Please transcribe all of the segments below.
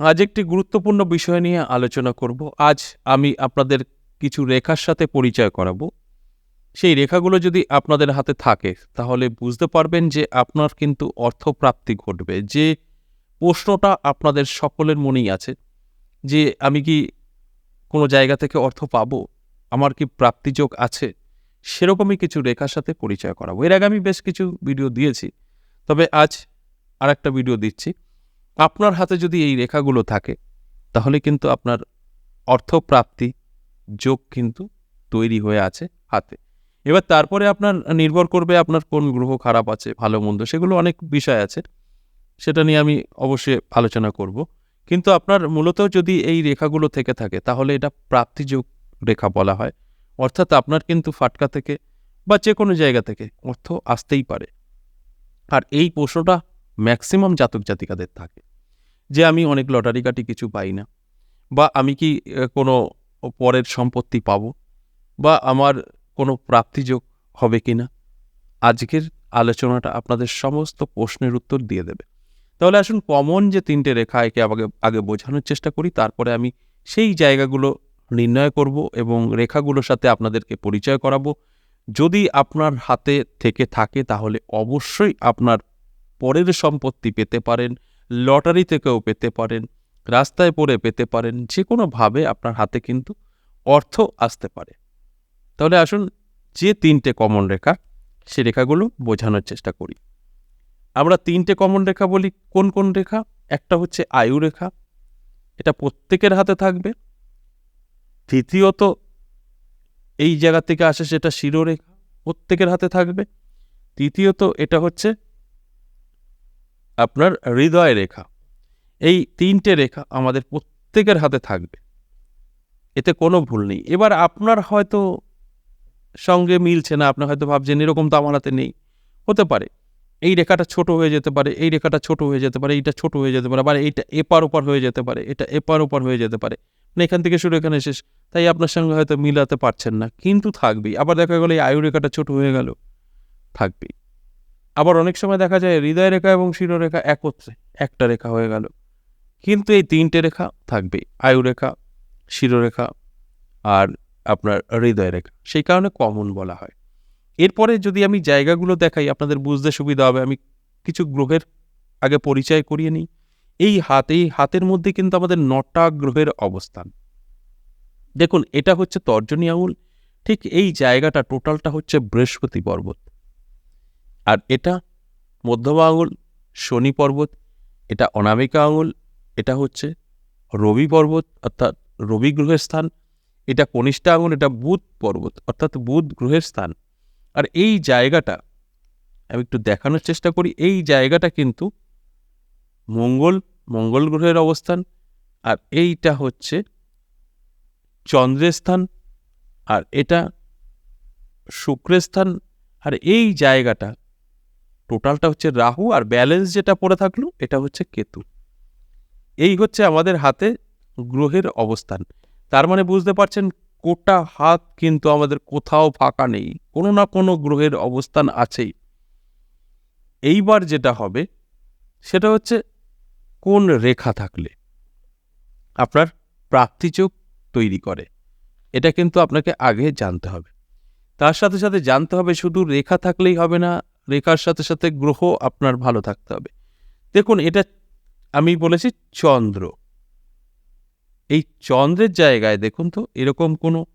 আজ একটি গুরুত্বপূর্ণ বিষয় নিয়ে আলোচনা করব। আজ আমি আপনাদের কিছু রেখার সাথে পরিচয় করাবো। সেই রেখাগুলো যদি আপনাদের হাতে থাকে, তাহলে বুঝতে পারবেন যে আপনার কিন্তু অর্থপ্রাপ্তি ঘটবে। যে প্রশ্নটা আপনাদের সকলের মনেই আছে, যে আমি কি কোনো জায়গা থেকে অর্থ পাব? আমার কি প্রাপ্তিযোগ আছে? সেরকমই কিছু রেখার সাথে পরিচয় করাবো। এর আগে আমি বেশ কিছু ভিডিও দিয়েছি, তবে আজ আর একটা ভিডিও দিচ্ছি। আপনার হাতে যদি এই রেখাগুলো থাকে, তাহলে কিন্তু আপনার অর্থপ্রাপ্তি যোগ কিন্তু তৈরি হয়ে আছে হাতে। এবার তারপরে আপনার নির্ভর করবে আপনার কোন গ্রহ খারাপ আছে, ভালো, মন্দ, সেগুলো অনেক বিষয় আছে। সেটা নিয়ে আমি অবশ্যই আলোচনা করব। কিন্তু আপনার মূলত যদি এই রেখাগুলো থেকে থাকে, তাহলে এটা প্রাপ্তিযোগ রেখা বলা হয়। অর্থাৎ আপনার কিন্তু ফাটকা থেকে বা যে কোনো জায়গা থেকে অর্থ আসতেই পারে। আর এই প্রশ্নটা ম্যাক্সিমাম জাতক জাতিকাদের থাকে। যে আমি অনেক লটারি কাটি কিছু পাই না, বা আমি কি কোনো পরের সম্পত্তি পাব, বা আমার কোনো প্রাপ্তিযোগ হবে কি না, আজকের আলোচনাটা আপনাদের সমস্ত প্রশ্নের উত্তর দিয়ে দেবে। তাহলে আসুন কমন যে তিনটে রেখা একে আগে আগে বোঝানোর চেষ্টা করি, তারপরে আমি সেই জায়গাগুলো নির্ণয় করব এবং রেখাগুলোর সাথে আপনাদেরকে পরিচয় করাবো। যদি আপনার হাতে থেকে থাকে, তাহলে অবশ্যই আপনার পরের সম্পত্তি পেতে পারেন, লটারি থেকেও পেতে পারেন, রাস্তায় পড়ে পেতে পারেন যে কোনোভাবে আপনার হাতে কিন্তু অর্থ আসতে পারে। তাহলে আসুন যে তিনটে কমন রেখা, সে রেখাগুলো বোঝানোর চেষ্টা করি। আমরা তিনটে কমন রেখা বলি। কোন কোন রেখা? একটা হচ্ছে আয়ু রেখা। এটা প্রত্যেকের হাতে থাকবে। তৃতীয়ত এই জায়গা থেকে আসে সেটা শিরোরেখা। প্রত্যেকের হাতে থাকবে। তৃতীয়ত, এটা হচ্ছে আপনার হৃদয় রেখা। এই তিনটে রেখা আমাদের প্রত্যেকের হাতে থাকবে। এতে কোনো ভুল নেই। এবার আপনার হয়তো সঙ্গে মিলছে না, আপনি হয়তো ভাবছেন এরকম তো আমার হাতে নেই। হতে পারে। এই রেখাটা ছোট হয়ে যেতে পারে, এই রেখাটা ছোট হয়ে যেতে পারে, এইটা ছোট হয়ে যেতে পারে, আবার এইটা এপার ওপার হয়ে যেতে পারে, এটা এপার ওপার হয়ে যেতে পারে। মানে এখান থেকে শুরু, এখানে শেষ। তাই আপনার সঙ্গে হয়তো মিলাতে পারছেন না। কিন্তু থাকবেই। আবার দেখা গেলো এই আয়ু রেখাটা ছোট হয়ে গেল, থাকবেই। আবার অনেক সময় দেখা যায় হৃদয় রেখা এবং শিরোরেখা একত্রে, একটা রেখা হয়ে গেল। কিন্তু এই তিনটে রেখা থাকবেই আয়ু রেখা শিরোরেখা আর আপনার হৃদয় রেখা। সেই কারণে কমন বলা হয়। এরপরে যদি আমি জায়গাগুলো দেখাই, আপনাদের বুঝতে সুবিধা হবে, আমি কিছু গ্রহের আগে পরিচয় করিয়ে নিই। এই হাত, এই হাতের মধ্যে কিন্তু আমাদের নটা গ্রহের অবস্থান। দেখুন, এটা হচ্ছে তর্জনী আঙুল, ঠিক এই জায়গাটা, টোটালটা হচ্ছে বৃহস্পতি পর্বত। আর এটা মধ্যমা আঙুল, শনি পর্বত, এটা অনামিকা আঙুল, এটা হচ্ছে রবি পর্বত অর্থাৎ রবি গ্রহের স্থান, এটা কনিষ্ঠা আঙুল, এটা বুধ পর্বত অর্থাৎ বুধ গ্রহের স্থান। আর এই জায়গাটা আমি একটু দেখানোর চেষ্টা করি, এই জায়গাটা কিন্তু মঙ্গল মঙ্গল গ্রহের অবস্থান, আর এইটা হচ্ছে চন্দ্রের স্থান, আর এটা শুক্রের স্থান, আর এই জায়গাটা টোটালটা হচ্ছে রাহু আর ব্যালেন্স যেটা পড়ে থাকল, এটা হচ্ছে কেতু। এই হচ্ছে আমাদের হাতে গ্রহের অবস্থান। তার মানে বুঝতে পারছেন, কোটা হাত কিন্তু আমাদের কোথাও ফাঁকা নেই, কোনো না কোনো গ্রহের অবস্থান আছেই। এইবার যেটা হবে, সেটা হচ্ছে কোন রেখা থাকলে আপনার প্রাপ্তিযোগ তৈরি করে। এটা কিন্তু আপনাকে আগে জানতে হবে। তার সাথে সাথে জানতে হবে শুধু রেখা থাকলেই হবে না রেখার সাথে সাথে গ্রহ আপনার ভালো থাকতে হবে। দেখুন, এটা আমি বলেছি চন্দ্র। এই চন্দ্রের জায়গায় দেখুন তো, এরকম কোনো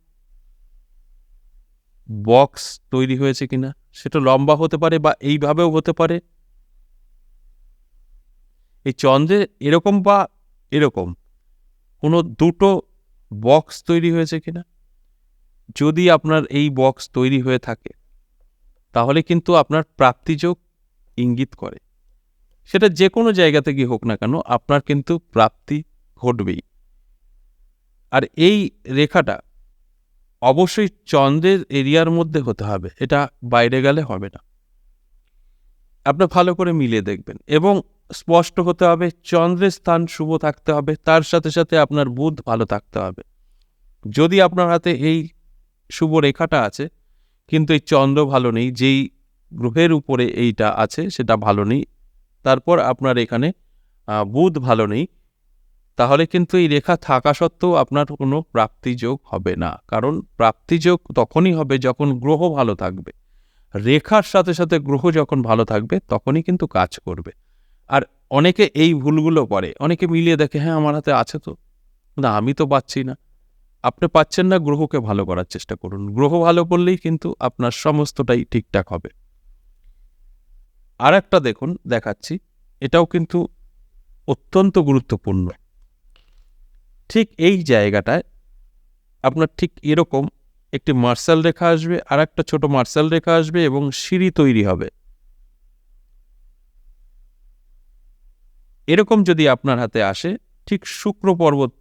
বক্স তৈরি হয়েছে কিনা? সেটা লম্বা হতে পারে বা এইভাবেও হতে পারে। এই চন্দ্রে এরকম বা এরকম কোনো দুটো বক্স তৈরি হয়েছে কিনা? যদি আপনার এই বক্স তৈরি হয়ে থাকে তাহলে কিন্তু আপনার প্রাপ্তিযোগ ইঙ্গিত করে। সেটা যে কোনো জায়গা থেকে হোক না কেন, আপনার কিন্তু প্রাপ্তি ঘটবেই। আর এই রেখাটা অবশ্যই চন্দ্রের এরিয়ার মধ্যে হতে হবে, এটা বাইরে গেলে হবে না। আপনি ভালো করে মিলিয়ে দেখবেন এবং স্পষ্ট হতে হবে, চন্দ্রের স্থান শুভ থাকতে হবে, তার সাথে সাথে আপনার বুধ ভালো থাকতে হবে। যদি আপনার হাতে এই শুভ রেখাটা আছে কিন্তু এই চন্দ্র ভালো নেই, যেই গ্রহের উপরে এইটা আছে সেটা ভালো নেই। তারপর আপনার এখানে বুধ ভালো নেই। তাহলে কিন্তু এই রেখা থাকা সত্ত্বেও আপনার কোনো প্রাপ্তিযোগ হবে না। কারণ প্রাপ্তিযোগ তখনই হবে যখন গ্রহ ভালো থাকবে। রেখার সাথে সাথে গ্রহ যখন ভালো থাকবে, তখনই কিন্তু কাজ করবে। আর অনেকে এই ভুলগুলো করে। অনেকে মিলিয়ে দেখে হ্যাঁ আমার হাতে আছে তো। না, আমি তো পাচ্ছি না। আপনি পাচ্ছেন না, গ্রহকে ভালো করার চেষ্টা করুন। গ্রহ ভালো করলেই কিন্তু আপনার সমস্তটাই ঠিকঠাক হবে। আর একটা দেখুন, দেখাচ্ছি। এটাও কিন্তু অত্যন্ত গুরুত্বপূর্ণ। ঠিক এই জায়গাটায় আপনার ঠিক এরকম একটি মার্শাল রেখা আসবে আর একটা ছোট মার্শাল রেখা আসবে এবং সিঁড়ি তৈরি হবে। এরকম যদি আপনার হাতে আসে, ঠিক শুক্র পর্বত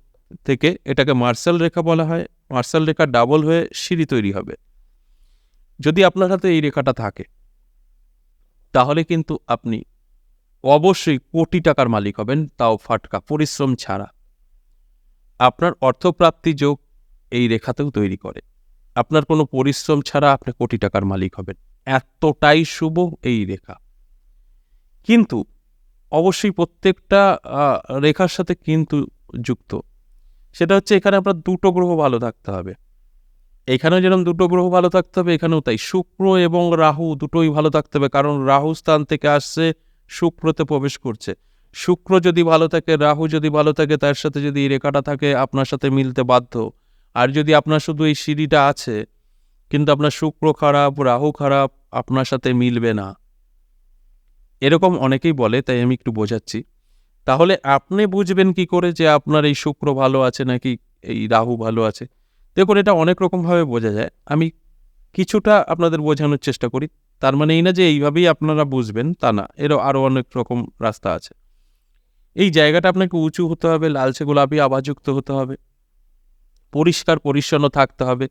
থেকে এটাকে মার্শাল রেখা বলা হয়। মার্শাল রেখা ডাবল হয়ে সিঁড়ি তৈরি হবে। যদি আপনার হাতে এই রেখাটা থাকে, তাহলে কিন্তু আপনি অবশ্যই কোটি টাকার মালিক হবেন, তাও ফাটকা, পরিশ্রম ছাড়া। আপনার অর্থপ্রাপ্তি যোগ এই রেখাতেও তৈরি করে। আপনার কোনো পরিশ্রম ছাড়া আপনি কোটি টাকার মালিক হবেন। এতটাই শুভ এই রেখা। কিন্তু অবশ্যই প্রত্যেকটা রেখার সাথে কিন্তু যুক্ত। সেটা হচ্ছে এখানে আপনার দুটো গ্রহ ভালো থাকতে হবে। এখানেও যেরকম দুটো গ্রহ ভালো থাকতে হবে, এখানেও তাই। শুক্র এবং রাহু দুটোই ভালো থাকতে হবে, কারণ রাহু স্থান থেকে আসছে, শুক্রতে প্রবেশ করছে। শুক্র যদি ভালো থাকে, রাহু যদি ভালো থাকে, তার সাথে যদি রেখাটা থাকে, আপনার সাথে মিলতে বাধ্য। আর যদি আপনার শুধু এই সিঁড়িটা আছে, কিন্তু আপনার শুক্র খারাপ, রাহু খারাপ, আপনার সাথে মিলবে না। এরকম অনেকেই বলে, তাই আমি একটু বোঝাচ্ছি। তাহলে আপনি বুঝবেন কি করে যে আপনার এই শুক্র ভালো আছে নাকি এই রাহু ভালো আছে? দেখুন, এটা অনেক রকমভাবে বোঝা যায়। আমি কিছুটা আপনাদের বোঝানোর চেষ্টা করি। তার মানে এই না যে এইভাবেই আপনারা বুঝবেন তা না, এরও আরও অনেক রকম রাস্তা আছে। এই জায়গাটা আপনাকে উঁচু হতে হবে, লালচে গোলাপি আবাযুক্ত হতে হবে, পরিষ্কার পরিচ্ছন্ন থাকতে হবে,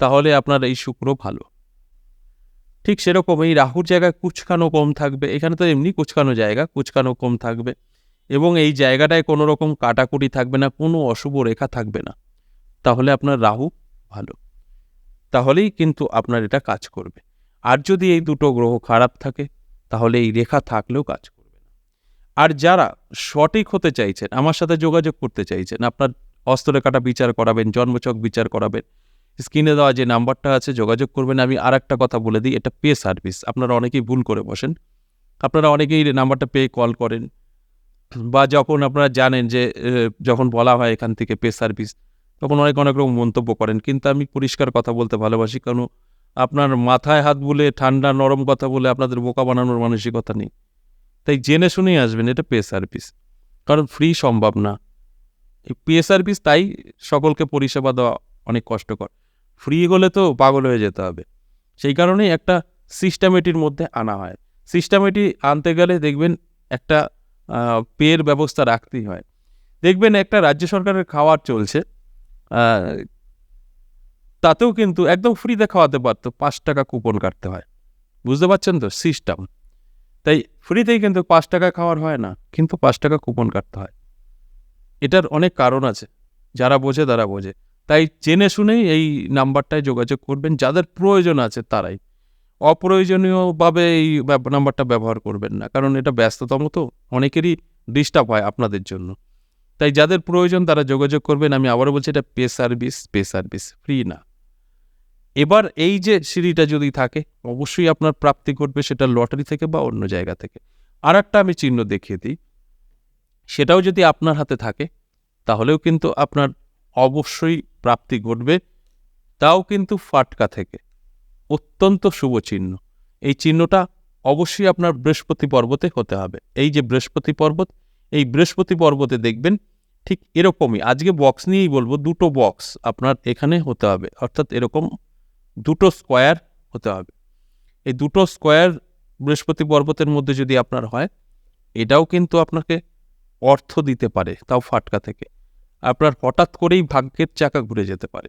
তাহলে আপনার এই শুক্র ভালো। ঠিক সেরকম এই রাহুর জায়গায় কুচকানো কম থাকবে, এখানে তো এমনি কুচকানো জায়গা, কুচকানো কম থাকবে। এবং এই জায়গাটায় কোনো রকম কাটাকুটি থাকবে না, কোনো অশুভ রেখা থাকবে না। তাহলে আপনার রাহু ভালো। তাহলেই কিন্তু আপনার এটা কাজ করবে। আর যদি এই দুটো গ্রহ খারাপ থাকে, তাহলে এই রেখা থাকলেও কাজ করবে না। আর যারা সঠিক হতে চাইছেন, আমার সাথে যোগাযোগ করতে চাইছেন, আপনার হস্তরেখাটা বিচার করাবেন, জন্মচক বিচার করাবেন, স্ক্রিনে দেওয়া যে নাম্বারটা আছে, যোগাযোগ করবেন। আমি আর একটা কথা বলে দিই, এটা পে সার্ভিস। আপনারা অনেকেই ভুল করে বসেন। আপনারা অনেকেই নাম্বারটা পেয়ে কল করেন। বা যখন আপনারা জানেন যে যখন বলা হয় এখান থেকে পে সার্ভিস, তখন অনেক অনেক রকম মন্তব্য করেন। কিন্তু আমি পরিষ্কার কথা বলতে ভালোবাসি, কারণ আপনার মাথায় হাত বলে, ঠান্ডা, নরম কথা বলে আপনাদের বোকা বানানোর মানসিকতা নেই। তাই জেনে শুনেই আসবেন এটা পে সার্ভিস। কারণ ফ্রি সম্ভব না। এই পে সার্ভিস তাই সকলকে পরিষেবা দেওয়া অনেক কষ্টকর। ফ্রি হলে তো পাগল হয়ে যেতে হবে। সেই কারণেই একটা সিস্টেমেটির মধ্যে আনা হয়। সিস্টেমেটি আনতে গেলে দেখবেন একটা পের ব্যবস্থা রাখতেই হয়। দেখবেন একটা রাজ্য সরকারের খাবার চলছে তাতেও কিন্তু একদম ফ্রিতে খাওয়াতে পারতো, পাঁচ টাকা কুপন কাটতে হয়। বুঝতে পারছেন তো? সিস্টেম তাই ফ্রিতেই কিন্তু পাঁচ টাকা খাওয়ার হয় না, কিন্তু পাঁচ টাকা কুপন কাটতে হয়। এটার অনেক কারণ আছে, যারা বোঝে তারা বোঝে। তাই জেনে শুনেই এই নাম্বারটায় যোগাযোগ করবেন, যাদের প্রয়োজন আছে তারাই। অপ্রয়োজনীয়ভাবে এই নাম্বারটা ব্যবহার করবেন না। কারণ এটা ব্যস্ততম তো, অনেকেরই ডিস্টার্ব হয় আপনাদের জন্য। তাই যাদের প্রয়োজন তারা যোগাযোগ করবেন। আমি আবারও বলছি, এটা pay service pay service free না। এবার এই যে সিঁড়িটা যদি থাকে, অবশ্যই আপনার প্রাপ্তি ঘটবে সেটা লটারি থেকে বা অন্য জায়গা থেকে। আর একটা আমি চিহ্ন দেখিয়ে দিই। সেটাও যদি আপনার হাতে থাকে, তাহলেও কিন্তু আপনার অবশ্যই প্রাপ্তি ঘটবে। তাও কিন্তু ফাটকা থেকে। অত্যন্ত শুভ চিহ্ন। এই চিহ্নটা অবশ্যই আপনার বৃহস্পতি পর্বতে হতে হবে। এই যে বৃহস্পতি পর্বত, এই বৃহস্পতি পর্বতে দেখবেন ঠিক এরকমই। আজকে বক্স নিয়েই বলব, দুটো বক্স আপনার এখানে হতে হবে। অর্থাৎ এরকম দুটো স্কোয়ার হতে হবে। এই দুটো স্কোয়ার বৃহস্পতি পর্বতের মধ্যে যদি আপনার হয়, এটাও কিন্তু আপনাকে অর্থ দিতে পারে তাও ফাটকা থেকে। আপনার হঠাৎ করেই ভাগ্যের চাকা ঘুরে যেতে পারে।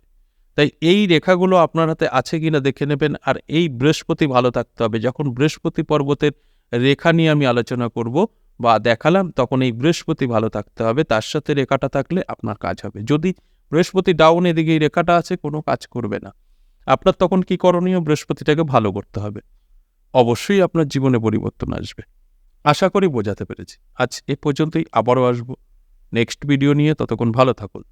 তাই এই রেখাগুলো আপনার হাতে আছে কিনা দেখে নেবেন আর এই বৃহস্পতি ভালো থাকতে হবে। যখন বৃহস্পতি পর্বতের রেখা নিয়ে আমি আলোচনা করব বা দেখালাম, তখন এই বৃহস্পতি ভালো থাকতে হবে। তার সাথে রেখাটা থাকলে আপনার কাজ হবে। যদি বৃহস্পতি ডাউন এদিকে এই রেখাটা আছে, কোনো কাজ করবে না। আপনার তখন কি করণীয়? বৃহস্পতিটাকে ভালো করতে হবে। অবশ্যই আপনার জীবনে পরিবর্তন আসবে। আশা করি বোঝাতে পেরেছি। আজ এ পর্যন্তই। আবারও আসব। নেক্সট ভিডিও নিয়ে ততক্ষণ ভালো থাকুন।